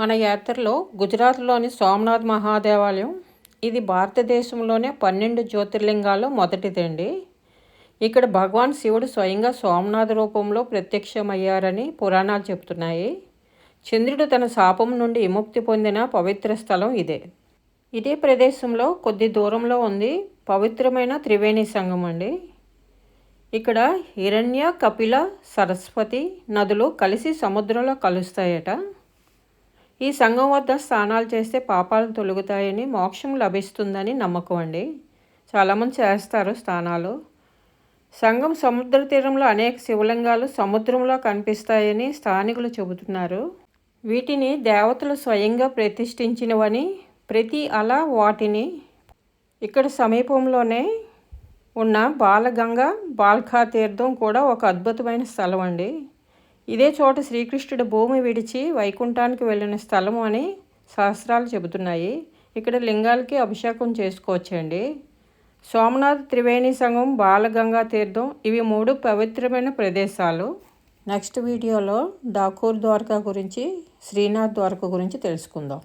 మన యాత్రలో గుజరాత్లోని సోమనాథ్ మహాదేవాలయం ఇది భారతదేశంలోనే పన్నెండు జ్యోతిర్లింగాల్లో మొదటిదండి. ఇక్కడ భగవాన్ శివుడు స్వయంగా సోమనాథ్ రూపంలో ప్రత్యక్షమయ్యారని పురాణాలు చెప్తున్నాయి. చంద్రుడు తన శాపం నుండి విముక్తి పొందిన పవిత్ర స్థలం ఇదే. ఇదే ప్రదేశంలో కొద్ది దూరంలో ఉంది పవిత్రమైన త్రివేణి సంఘం అండి. ఇక్కడ హిరణ్య కపిల సరస్వతి నదులు కలిసి సముద్రంలో కలుస్తాయట. ఈ సంఘం వద్ద స్నానాలు చేస్తే పాపాలు తొలుగుతాయని మోక్షం లభిస్తుందని నమ్మకం అండి. చాలామంది చేస్తారు స్నానాలు. సంఘం సముద్ర తీరంలో అనేక శివలింగాలు సముద్రంలో కనిపిస్తాయని స్థానికులు చెబుతున్నారు. వీటిని దేవతలు స్వయంగా ప్రతిష్ఠించినవని ప్రతి అల వాటిని ఇక్కడ సమీపంలోనే ఉన్న బాలగంగ బాల్ఖా తీర్థం కూడా ఒక అద్భుతమైన స్థలం అండి. ఇదే చోట శ్రీకృష్ణుడు భూమి విడిచి వైకుంఠానికి వెళ్ళిన స్థలం అని శాస్త్రాలు చెబుతున్నాయి. ఇక్కడ లింగాలకి అభిషేకం చేసుకోవచ్చండి. సోమనాథ్ త్రివేణి సంఘం బాలగంగా తీర్థం ఇవి మూడు పవిత్రమైన ప్రదేశాలు. నెక్స్ట్ వీడియోలో డాకూర్ ద్వారకా గురించి శ్రీనాథ్ ద్వారక గురించి తెలుసుకుందాం.